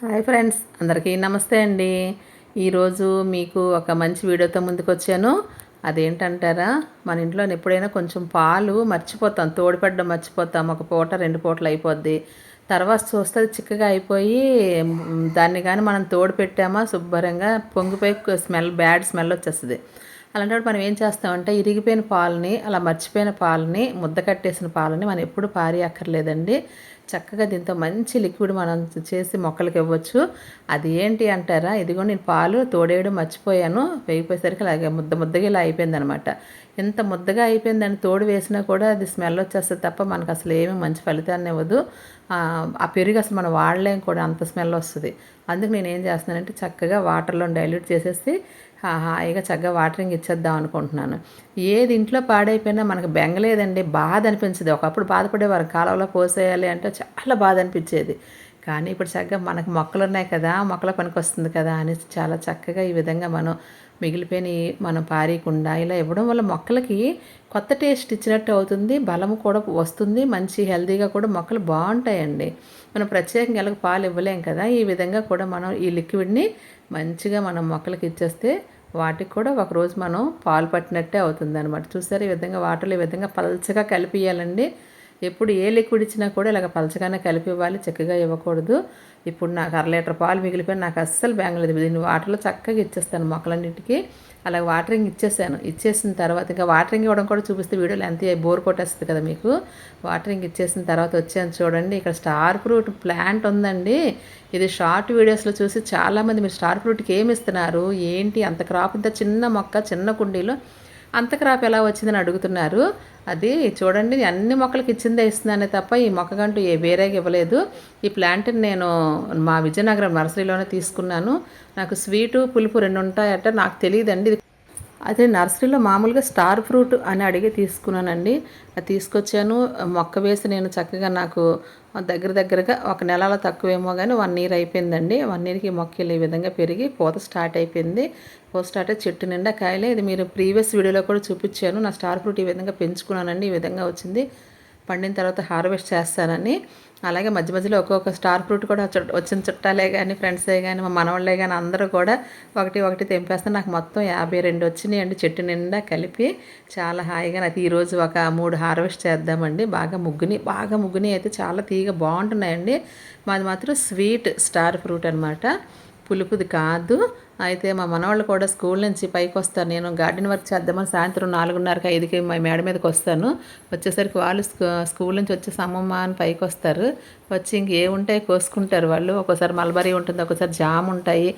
Hi friends అందరికీ నమస్తే అండి. ఈరోజు మీకు ఒక మంచి వీడియోతో ముందుకు వచ్చాను అదేంటంటారా మన ఇంట్లో ఎప్పుడైనా కొంచెం పాలు మర్చిపోతాం తోడిపడ్డం మర్చిపోతాం ఒక పూట రెండు పూటలు అయిపోద్ది. తర్వాత చూస్తే అది చిక్కగా అయిపోయి దాన్ని కానీ మనం తోడు పెట్టామా శుభ్రంగా పొంగిపోయి స్మెల్ బ్యాడ్ స్మెల్ వచ్చేస్తుంది. అలాంటప్పుడు మనం ఏం చేస్తామంటే ఇరిగిపోయిన పాలని అలా మర్చిపోయిన పాలని ముద్ద కట్టేసిన పాలని మనం ఎప్పుడు పారి అక్కర్లేదండి చక్కగా దీంతో మంచి లిక్విడ్ మనం చేసి మొక్కలకి ఇవ్వచ్చు. అది ఏంటి అంటారా? ఇదిగో నేను పాలు తోడేయడం మర్చిపోయాను. వేగిపోయేసరికి అలాగే ముద్ద ముద్దగా ఇలా అయిపోయిందనమాట. ఎంత ముద్దగా అయిపోయిందని తోడు వేసినా కూడా అది స్మెల్ వచ్చేస్తుంది తప్ప మనకు అసలు ఏమీ మంచి ఫలితాన్ని ఇవ్వదు. ఆ పెరుగు అసలు మనం వాడలేం కూడా అంత స్మెల్ వస్తుంది. అందుకు నేను ఏం చేస్తున్నానంటే చక్కగా వాటర్లో డైల్యూట్ చేసేసి హాయిగా చక్కగా వాటరింగ్ ఇచ్చేద్దాం అనుకుంటున్నాను. ఏది ఇంట్లో పాడైపోయినా మనకు బెంగలేదండి బాధ అనిపించదు. ఒకప్పుడు బాధపడేవారు కాలంలో పోసేయాలి అంటే చాలా బాధ అనిపించేది. కానీ ఇప్పుడు చక్కగా మనకు మొక్కలు ఉన్నాయి కదా మొక్కల పనికి వస్తుంది కదా అని చాలా చక్కగా ఈ విధంగా మనం మిగిలిపోయిన మనం పారీకుండా ఇలా ఇవ్వడం వల్ల మొక్కలకి కొత్త టేస్ట్ ఇచ్చినట్టు అవుతుంది బలం కూడా వస్తుంది మంచి హెల్తీగా కూడా మొక్కలు బాగుంటాయండి. మనం ప్రత్యేకంగా ఎలాగ పాలు ఇవ్వలేం కదా? ఈ విధంగా కూడా మనం ఈ లిక్విడ్ని మంచిగా మనం మొక్కలకి ఇచ్చేస్తే వాటికి కూడా ఒక రోజు మనం పాలు పట్టినట్టే అవుతుంది అనమాట చూసారు ఈ విధంగా వాటర్లో ఈ విధంగా పలచగా కలిపియాలండి ఎప్పుడు ఏ లిక్విడ్ ఇచ్చినా కూడా ఇలాగ పలచగానే కలిపి ఇవ్వాలి చక్కగా ఇవ్వకూడదు. ఇప్పుడు నాకు అర లీటర్ పాలు మిగిలిపోయి నాకు అస్సలు బెంగలేదు దీన్ని వాటర్లో చక్కగా ఇచ్చేస్తాను మొక్కలన్నింటికి. అలాగ వాటరింగ్ ఇచ్చేసాను. ఇచ్చేసిన తర్వాత ఇంకా వాటరింగ్ ఇవ్వడం కూడా చూపిస్తే వీడియోలు ఎంత బోర్ కొట్టేస్తుంది కదా మీకు. వాటరింగ్ ఇచ్చేసిన తర్వాత వచ్చాను చూడండి. ఇక్కడ స్టార్ ఫ్రూట్ ప్లాంట్ ఉందండి. ఇది షార్ట్ వీడియోస్లో చూసి చాలామంది మీరు స్టార్ ఫ్రూట్కి ఏమి ఇస్తున్నారు? ఏంటి? అంత క్రాప్ ఇంత చిన్న మొక్క చిన్న కుండీలో అంత క్రాప్ ఎలా వచ్చిందని అడుగుతున్నారు. అది చూడండి అన్ని మొక్కలకి ఇచ్చిందే ఇస్తున్నానే తప్ప ఈ మొక్కకంటూ ఏ వేరేగా ఇవ్వలేదు. ఈ ప్లాంట్ని నేను మా విజయనగరం నర్సరీలోనే తీసుకున్నాను. నాకు స్వీటు పులుపు రెండు ఉంటాయట నాకు తెలియదండి. ఇది అదే నర్సరీలో మామూలుగా స్టార్ ఫ్రూట్ అని అడిగి తీసుకున్నానండి. అది తీసుకొచ్చాను. మొక్క వేసి నేను చక్కగా నాకు దగ్గర దగ్గరగా ఒక నెలల తక్కువేమో కానీ వన్ ఇయర్ అయిపోయిందండి. వన్ ఇయర్కి మొక్కలు ఈ విధంగా పెరిగి పూత స్టార్ట్ అయిపోయింది. పూత స్టార్ట్ అయ్యి చెట్టు నిండా కాయలే. ఇది మీరు ప్రీవియస్ వీడియోలో కూడా చూపించాను. నా స్టార్ ఫ్రూట్ ఈ విధంగా పెంచుకున్నానండి. ఈ విధంగా వచ్చింది. పండిన తర్వాత హార్వెస్ట్ చేస్తానని. అలాగే మధ్య మధ్యలో ఒక్కొక్క స్టార్ ఫ్రూట్ కూడా చుట్ట- వచ్చిన చుట్టాలే కానీ ఫ్రెండ్సే కానీ మా మనవాళ్ళే కానీ అందరూ కూడా ఒకటి ఒకటి తెంపేస్తే నాకు మొత్తం యాభై రెండు వచ్చినాయి అండి. చెట్టు నిండా కలిపి చాలా హాయిగా నాకు ఈరోజు ఒక మూడు హార్వెస్ట్ చేద్దామండి. బాగా ముగ్గుని బాగా ముగ్గుని అయితే చాలా తీగ బాగుంటున్నాయండి. మాది మాత్రం స్వీట్ స్టార్ ఫ్రూట్ అనమాట పులుపుది కాదు. అయితే మా మనవాళ్ళు కూడా స్కూల్ నుంచి పైకి వస్తారు. నేను గార్డెన్ వర్క్ చేద్దామని సాయంత్రం నాలుగున్నరకి ఐదుకి మా మేడ మీదకి వస్తాను. వచ్చేసరికి వాళ్ళు స్కూల్ నుంచి వచ్చేసి అమ్మమ్మ అని పైకి వస్తారు. వచ్చి ఇంక ఏ ఉంటాయి కోసుకుంటారు వాళ్ళు. ఒక్కోసారి మల్బరీ ఉంటుంది ఒక్కోసారి జామ్ ఉంటాయి.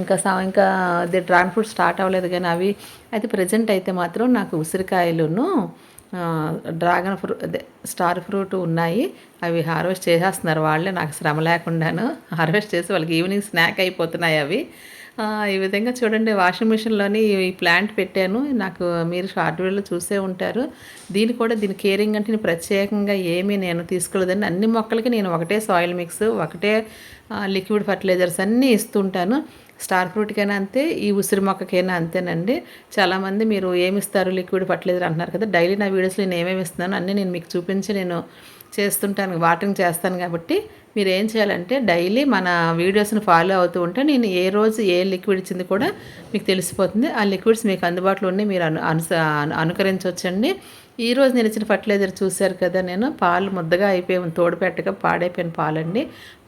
ఇంకా ఇంకా అది డ్రాగన్ ఫ్రూట్ స్టార్ట్ అవ్వలేదు కానీ అవి. అయితే ప్రజెంట్ అయితే మాత్రం నాకు ఉసిరికాయలును డ్రాగన్ ఫ్రూ అదే స్టార్ ఫ్రూట్ ఉన్నాయి. అవి హార్వెస్ట్ చేసేస్తున్నారు వాళ్ళే. నాకు శ్రమ లేకుండాను హార్వెస్ట్ చేసి వాళ్ళకి ఈవినింగ్ స్నాక్ అయిపోతున్నాయి అవి. ఈ విధంగా చూడండి వాషింగ్ మిషన్లోని ఈ ప్లాంట్ పెట్టాను. నాకు మీరు షార్ట్ వీడియోలో చూసే ఉంటారు. దీని కూడా దీని కేరింగ్ అంటే నేను ప్రత్యేకంగా ఏమీ నేను తీసుకోలేదండి అన్ని మొక్కలకి నేను ఒకటే సాయిల్ మిక్స్ ఒకటే లిక్విడ్ ఫర్టిలైజర్స్ అన్నీ ఇస్తుంటాను. స్టార్ ఫ్రూట్కైనా అంతే ఈ ఉసిరి మొక్కకైనా అంతేనండి. చాలామంది మీరు ఏమి ఇస్తారు లిక్విడ్ ఫర్టిలైజర్ అంటున్నారు కదా డైలీ నా వీడియోస్లో నేను ఏమేమి ఇస్తున్నాను అన్నీ నేను మీకు చూపించి నేను చేస్తుంటాను వాటరింగ్ చేస్తాను కాబట్టి మీరు ఏం చేయాలంటే డైలీ మన వీడియోస్ని ఫాలో అవుతూ ఉంటే నేను ఏ రోజు ఏ లిక్విడ్ ఇచ్చింది కూడా మీకు తెలిసిపోతుంది. ఆ లిక్విడ్స్ మీకు అందుబాటులో ఉన్నాయి మీరు అను అనుస అనుకరించవచ్చండి ఈ రోజు నేను ఇచ్చిన ఫర్టిలైజర్ చూశారు కదా నేను పాలు ముద్దగా అయిపోయి తోడుపెట్టగా పాడైపోయిన పాలండి.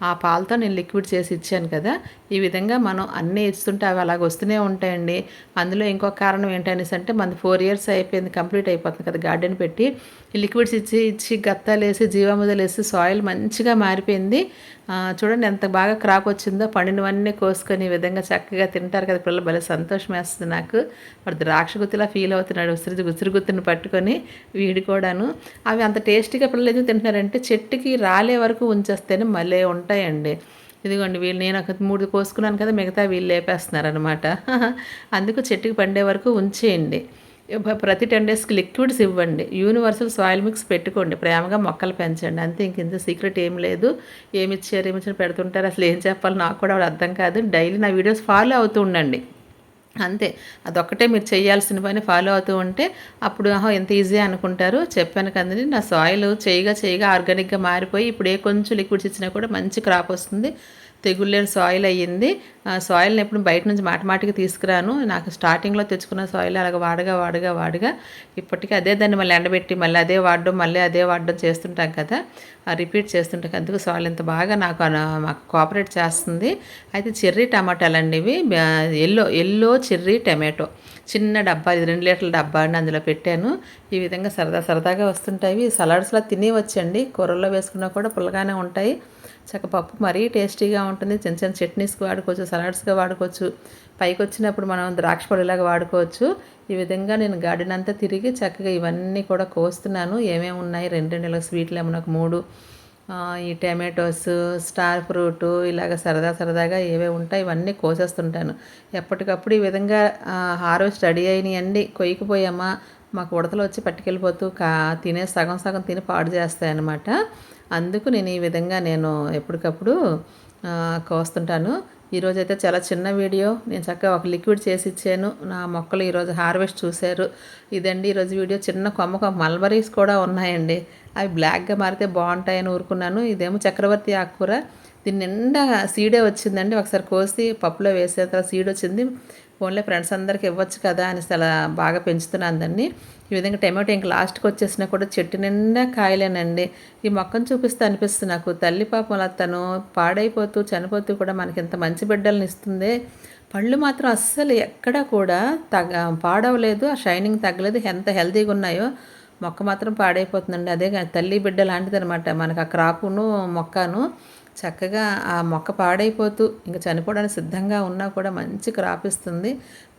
ఆ పాలతో నేను లిక్విడ్ చేసి ఇచ్చాను కదా ఈ విధంగా మనం అన్నీ ఇస్తుంటే అవి అలాగ వస్తూనే ఉంటాయండి. అందులో ఇంకొక కారణం ఏంటనేసి అంటే మనది ఫోర్ ఇయర్స్ అయిపోయింది కంప్లీట్ అయిపోతుంది కదా గార్డెన్ పెట్టి. ఈ లిక్విడ్స్ ఇచ్చి ఇచ్చి గత్తాలు వేసి సాయిల్ మంచిగా మారిపోయింది. చూడండి ఎంత బాగా క్రాప్ వచ్చిందో పండినవన్నీ కోసుకొని ఈ విధంగా చక్కగా తింటారు కదా పిల్లలు భలే సంతోషం వేస్తుంది నాకు. వాడు ద్రాక్ష గుత్తిలా ఫీల్ అవుతున్నాడు ఉసిరి ఉసిరి గుత్తిని పట్టుకొని వీడి కూడాను. అవి అంత టేస్టీగా పిల్లలు ఎందుకు తింటున్నారంటే చెట్టుకి రాలే వరకు ఉంచేస్తేనే మళ్ళీ ఉంటాయి. ఉంటాయండి ఇదిగోండి వీళ్ళు నేను ఒక మూడు కోసుకున్నాను కదా మిగతా వీళ్ళు లేపేస్తున్నారనమాట అందుకు చెట్టుకి పండే వరకు ఉంచేయండి. ప్రతి టెన్ డేస్కి లిక్విడ్స్ ఇవ్వండి. యూనివర్సల్ సాయిల్ మిక్స్ పెట్టుకోండి. ప్రేమగా మొక్కలు పెంచండి. అంతే ఇంక ఇంత సీక్రెట్ ఏం లేదు. ఏమి ఇచ్చారు ఏమి ఇచ్చారు పెడుతుంటారు అసలు ఏం చెప్పాలి నాకు కూడా అర్థం కాదు. డైలీ నా వీడియోస్ ఫాలో అవుతూ ఉండండి. అంతే. అదొక్కటే మీరు చేయాల్సిన పని ఫాలో అవుతూ ఉంటే అప్పుడు ఆహో ఎంత ఈజీ అనుకుంటారు. చెప్పాను కదండి నా సాయిల్ చేయగా చేయగా ఆర్గానిక్గా మారిపోయి ఇప్పుడు ఏ కొంచెం లిక్విడ్స్ ఇచ్చినా కూడా మంచి క్రాప్ వస్తుంది. తెగుళ్ళేని సాయిల్ అయ్యింది. ఆ సాయిల్ని ఎప్పుడు బయట నుంచి మాటి మాటికి తీసుకురాను. నాకు స్టార్టింగ్లో తెచ్చుకున్న సాయిల్ అలాగ వాడగా వాడగా వాడగా. ఇప్పటికీ అదే దాన్ని మళ్ళీ ఎండబెట్టి మళ్ళీ అదే వాడడం మళ్ళీ అదే వాడడం చేస్తుంటాం కదా. రిపీట్ చేస్తుంటాం అందుకు సాయిల్ ఇంత బాగా నాకు మాకు కోఆపరేట్ చేస్తుంది. అయితే చెర్రీ టమాటాలు అండి ఇవి ఎల్లో ఎల్లో చెర్రీ టమాటో. చిన్న డబ్బా ఇది రెండు లీటర్ల డబ్బా అని అందులో పెట్టాను. ఈ విధంగా సరదా సరదాగా వస్తుంటాయి. సలాడ్స్లో తినేవచ్చండి. కూరల్లో వేసుకున్నా కూడా పుల్లగానే ఉంటాయి. చక్క పప్పు మరీ టేస్టీగా ఉంటుంది. చిన్న చిన్న చట్నీస్కి వాడుకోవచ్చు సలాడ్స్గా వాడుకోవచ్చు. పైకి వచ్చినప్పుడు మనం ద్రాక్ష పొడిలాగా వాడుకోవచ్చు. ఈ విధంగా నేను గార్డెన్ అంతా తిరిగి చక్కగా ఇవన్నీ కూడా కోస్తున్నాను. ఏమేమి ఉన్నాయి? రెండు రెండు స్వీట్లు ఏమన్నా ఒక మూడు. ఈ టమాటోస్ స్టార్ ఫ్రూట్ ఇలాగ సరదా సరదాగా ఏవే ఉంటాయి ఇవన్నీ కోసేస్తుంటాను. ఎప్పటికప్పుడు ఈ విధంగా హార్వెస్ట్ రెడీ అయినాయండి. కొయ్యకపోయామా మాకు ఉడతలు వచ్చి పట్టుకెళ్ళిపోతూ కా తినే సగం సగం తిని పాడు చేస్తాయన్నమాట. అందుకు నేను ఈ విధంగా నేను ఎప్పటికప్పుడు కోస్తుంటాను. ఈరోజు అయితే చాలా చిన్న వీడియో. నేను చక్కగా ఒక లిక్విడ్ చేసి ఇచ్చాను. నా మొక్కలు ఈరోజు హార్వెస్ట్ చూశారు. ఇదండి ఈరోజు వీడియో. చిన్న కొమ్మ కొమ్మ మల్బరీస్ కూడా ఉన్నాయండి. అవి బ్లాక్గా మారితే బాగుంటాయని ఊరుకున్నాను. ఇదేమో చక్రవర్తి ఆకుకూర. దీని నిండా సీడే వచ్చిందండి. ఒకసారి కోసి పప్పులో వేసే తర్వాత సీడ్ వచ్చింది. ఓన్లీ ఫ్రెండ్స్ అందరికి ఇవ్వచ్చు కదా అని అలా బాగా పెంచుతున్నాను దాన్ని. ఈ విధంగా టమాటో ఇంక లాస్ట్కి వచ్చేసినా కూడా చెట్టు నిండా కాయలేనండి. ఈ మొక్కను చూపిస్తే అనిపిస్తుంది నాకు. తల్లి పాపం అలా తను పాడైపోతూ చనిపోతూ కూడా మనకి ఇంత మంచి బిడ్డలను ఇస్తుంది. పళ్ళు మాత్రం అస్సలు ఎక్కడా కూడా తగ పాడవలేదు. ఆ షైనింగ్ తగ్గలేదు. ఎంత హెల్తీగా ఉన్నాయో మొక్క మాత్రం పాడైపోతుందండి. అదే తల్లి బిడ్డ లాంటిది అనమాట మనకు ఆ క్రాపును మొక్కను చక్కగా ఆ మొక్క పాడైపోతూ ఇంకా చనిపోవడానికి సిద్ధంగా ఉన్నా కూడా మంచి క్రాప్ ఇస్తుంది.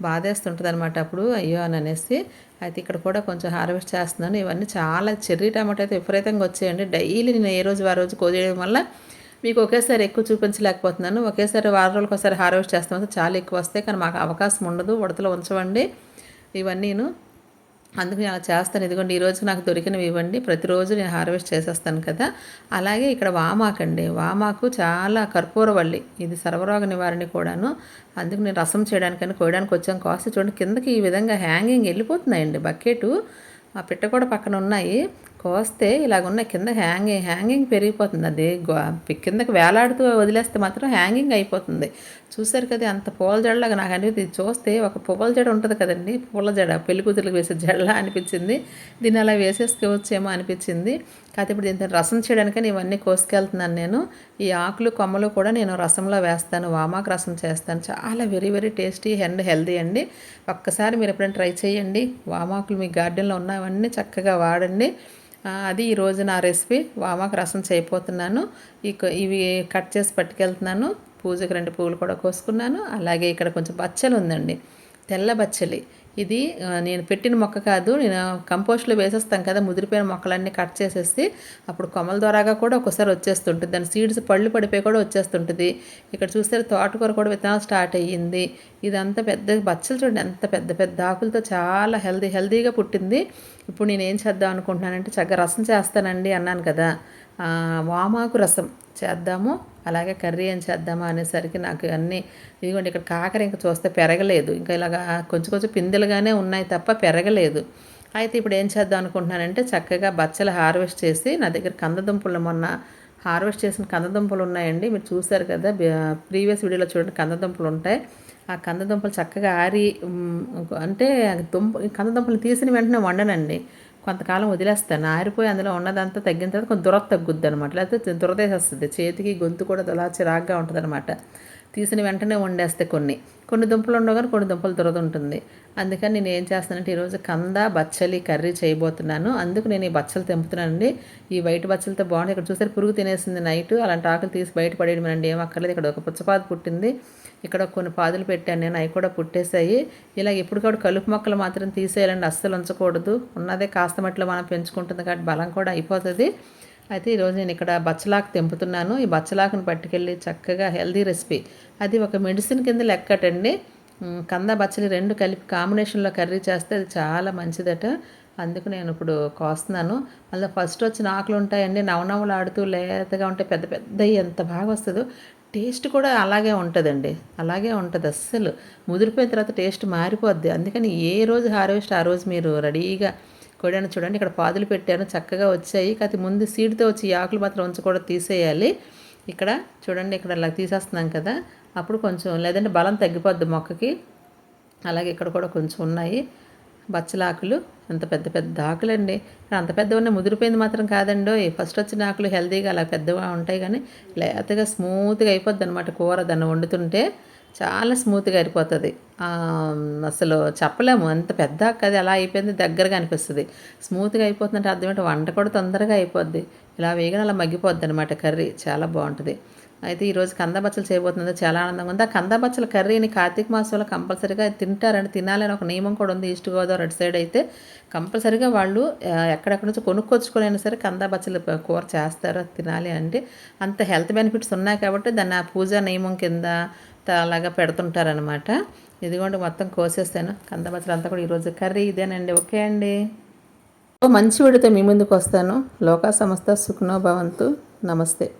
బాధేస్తుంటుంది అనమాట అప్పుడు. అయ్యో అని అనేసి అయితే ఇక్కడ కూడా కొంచెం హార్వెస్ట్ చేస్తున్నాను. ఇవన్నీ చాలా చెర్రీ టమాటో అయితే విపరీతంగా వచ్చాయండి. డైలీ నేను ఏ రోజు ఆ రోజు కోసేయడం వల్ల మీకు ఒకేసారి ఎక్కువ చూపించలేకపోతున్నాను. ఒకేసారి వారం రోజులకు ఒకసారి హార్వెస్ట్ చేస్తాం. చాలా ఎక్కువ వస్తాయి. కానీ మాకు అవకాశం ఉండదు. ఉడతలో ఉంచవండి. ఇవన్నీను అందుకు నేను అలా చేస్తాను. ఇదిగోండి ఈరోజు నాకు దొరికినవి ఇవ్వండి. ప్రతిరోజు నేను హార్వెస్ట్ చేసేస్తాను కదా. అలాగే ఇక్కడ వామాకండి వామాకు చాలా కర్పూరవల్లి ఇది సర్వరోగ నివారణ కూడాను. అందుకు నేను రసం చేయడానికని కోయడానికి వచ్చాం. కాస్ట్ చూడండి కిందకి ఈ విధంగా హ్యాంగింగ్ వెళ్ళిపోతున్నాయండి. బకెట్ ఆ పిట్ట కూడా పక్కన ఉన్నాయి. కోస్తే ఇలాగున్న కింద హ్యాంగింగ్ హ్యాంగింగ్ పెరిగిపోతుంది. అది గో- కిందకి వేలాడుతూ వదిలేస్తే మాత్రం హ్యాంగింగ్ అయిపోతుంది. చూసారు కదా అంత పూల జడలాగా నాకు అనేది చూస్తే ఒక పూల జడ ఉంటుంది కదండి పూల జడ పెళ్ళి కూతురికి వేసే జడలా అనిపించింది. దీన్ని అలా వేసేసుకోవచ్చేమో అనిపించింది. కాకపోతే ఇప్పుడు దీంతో రసం చేయడానికని ఇవన్నీ కోసుకెళ్తున్నాను నేను. ఈ ఆకులు కొమ్మలు కూడా నేను రసంలో వేస్తాను వామాకు రసం చేస్తాను. చాలా very very tasty and healthy అండి. ఒక్కసారి మీరు ఎప్పుడైనా ట్రై చేయండి. వామాకులు మీ గార్డెన్లో ఉన్నవన్నీ చక్కగా వాడండి. అది ఈరోజు నా రెసిపీ. వామాకు రసం చేయబోతున్నాను. ఈ ఇవి కట్ చేసి పట్టుకెళ్తున్నాను. పూజకి రెండు పువ్వులు కూడా కోసుకున్నాను. అలాగే ఇక్కడ కొంచెం బచ్చలు ఉందండి. తెల్ల బచ్చలి ఇది నేను పెట్టిన మొక్క కాదు. నేను కంపోస్ట్లో వేసేస్తాం కదా ముదిరిపోయిన మొక్కలన్నీ కట్ చేసేసి అప్పుడు కొమ్మల ద్వారాగా కూడా ఒకసారి వచ్చేస్తుంటుంది. దాని సీడ్స్ పళ్ళు పడిపోయి కూడా వచ్చేస్తుంటుంది. ఇక్కడ చూస్తే తోటకూర కూడా విత్తనాలు స్టార్ట్ అయ్యింది. ఇదంతా పెద్ద బచ్చలు చూడండి ఎంత పెద్ద పెద్ద ఆకులతో చాలా హెల్దీ హెల్దీగా పుట్టింది. ఇప్పుడు నేను ఏం చేద్దాం అనుకుంటున్నానంటే చక్కగా రసం చేస్తానండి అన్నాను కదా. వామాకు రసం చేద్దాము అలాగే కర్రీ ఏం చేద్దామా అనేసరికి నాకు అన్నీ ఇదిగోండి ఇక్కడ కాకర ఇంకా చూస్తే పెరగలేదు. ఇంకా ఇలాగా కొంచెం కొంచెం పిందెలుగానే ఉన్నాయి తప్ప పెరగలేదు. అయితే ఇప్పుడు ఏం చేద్దాం అనుకుంటున్నానంటే చక్కగా బచ్చలు హార్వెస్ట్ చేసి నా దగ్గర కందదుంపలు మొన్న హార్వెస్ట్ చేసిన కందదుంపలు ఉన్నాయండి. మీరు చూసారు కదా ప్రీవియస్ వీడియోలో చూడండి కందదుంపలు ఉంటాయి. ఆ కందదుంపలు చక్కగా ఆరి అంటే దుంప కందదుంపలు తీసిన వెంటనే వండనండి. కొంతకాలం వదిలేస్తాను. ఆరిపోయి అందులో ఉన్నదంతా తగ్గిన తర్వాత కొంచెం దురద తగ్గుద్ది అనమాట లేకపోతే దురదేసేస్తుంది చేతికి గొంతు కూడా దొలా చిరాగ్గా ఉంటుంది అనమాట తీసిన వెంటనే వండేస్తే కొన్ని. కొన్ని దుంపలు ఉండవు కానీ కొన్ని దుంపలు దురద ఉంటుంది. అందుకని నేను ఏం చేస్తానంటే ఈరోజు కంద బచ్చలి కర్రీ చేయబోతున్నాను. అందుకు నేను ఈ బచ్చలు తెంపుతున్నానండి. ఈ వైట్ బచ్చలతో బాగుంది ఇక్కడ చూసారు పురుగు తినేసింది నైట్. అలాంటి ఆకులు తీసి బయట పడేయడం అండి ఏం అక్కర్లేదు. ఇక్కడ ఒక పుచ్చపాదు పుట్టింది. ఇక్కడ కొన్ని పాదులు పెట్టాను నేను. అవి కూడా పుట్టేశాయి. ఇలా ఎప్పటికప్పుడు కలుపు మొక్కలు మాత్రం తీసేయాలండి. అస్సలు ఉంచకూడదు. ఉన్నదే కాస్త మట్టిలో మనం పెంచుకుంటుంది కాబట్టి బలం కూడా అయిపోతుంది. అయితే ఈరోజు నేను ఇక్కడ బచ్చలాకు తెంపుతున్నాను. ఈ బచ్చలాకుని పట్టుకెళ్ళి చక్కగా హెల్దీ రెసిపీ. అది ఒక మెడిసిన్ కింద లెక్కటండి. కంద బచ్చలి రెండు కలిపి కాంబినేషన్లో కర్రీ చేస్తే అది చాలా మంచిదట. అందుకు నేను ఇప్పుడు కోస్తున్నాను. మళ్ళీ ఫస్ట్ వచ్చిన ఆకులు ఉంటాయండి. నవనవలు ఆడుతూ లేతగా ఉంటే పెద్ద పెద్దవి ఎంత బాగా వస్తుందో. టేస్ట్ కూడా అలాగే ఉంటుందండి. అలాగే ఉంటుంది అస్సలు. ముదిరిపోయిన తర్వాత టేస్ట్ మారిపోద్ది. అందుకని ఏ రోజు హార్వెస్ట్ ఆ రోజు మీరు రెడీగా కొడాను చూడండి ఇక్కడ పాదులు పెట్టాను చక్కగా వచ్చాయి. కాకపోతే ముందు సీడ్తో వచ్చి ఈ ఆకులు మాత్రం ఉంచకూడదు తీసేయాలి. ఇక్కడ చూడండి ఇక్కడ అలా తీసేస్తున్నాం కదా. అప్పుడు కొంచెం లేదంటే బలం తగ్గిపోద్ది మొక్కకి. అలాగే ఇక్కడ కూడా కొంచెం ఉన్నాయి బచ్చలాకులు. అంత పెద్ద పెద్ద ఆకులండి. అంత పెద్దవన్నీ ముదిరిపోయింది మాత్రం కాదండి. ఫస్ట్ వచ్చిన ఆకులు హెల్తీగా అలా పెద్దగా ఉంటాయి కానీ లేతగా స్మూత్గా అయిపోద్ది అనమాట కూర దాన్ని వండుతుంటే. చాలా స్మూత్గా అయిపోతుంది. అసలు చెప్పలేము. అంత పెద్ద అది అలా అయిపోయింది దగ్గరగా అనిపిస్తుంది. స్మూత్గా అయిపోతుందంటే అర్థం ఏంటి వంట కూడా తొందరగా అయిపోద్ది. ఇలా వేగన అలా మగ్గిపోద్ది అనమాట కర్రీ. చాలా బాగుంటుంది. అయితే ఈరోజు కందబచ్చలు చేయబోతుందో చాలా ఆనందంగా ఉంది. ఆ కందబచ్చల కర్రీని కార్తీక మాసంలో కంపల్సరీగా తింటారని తినాలని ఒక నియమం కూడా ఉంది ఈస్ట్ గోదావరి అటు సైడ్ అయితే. కంపల్సరీగా వాళ్ళు ఎక్కడెక్కడి నుంచి కొనుక్కొచ్చుకొని సరే కందబచ్చలు కూర చేస్తారు తినాలి అంటే అంత హెల్త్ బెనిఫిట్స్ ఉన్నాయి కాబట్టి దాన్ని ఆ పూజా నియమం కింద అలాగా పెడుతుంటారనమాట ఇదిగోండి మొత్తం కోసేస్తాను. కందపచ్చడి అంతా కూడా ఈరోజు కర్రీ ఇదేనండి. ఓకే అండి. మంచి విడితే మీ ముందుకు వస్తాను. లోకా సంస్థ సుఖనో భవంతు. నమస్తే.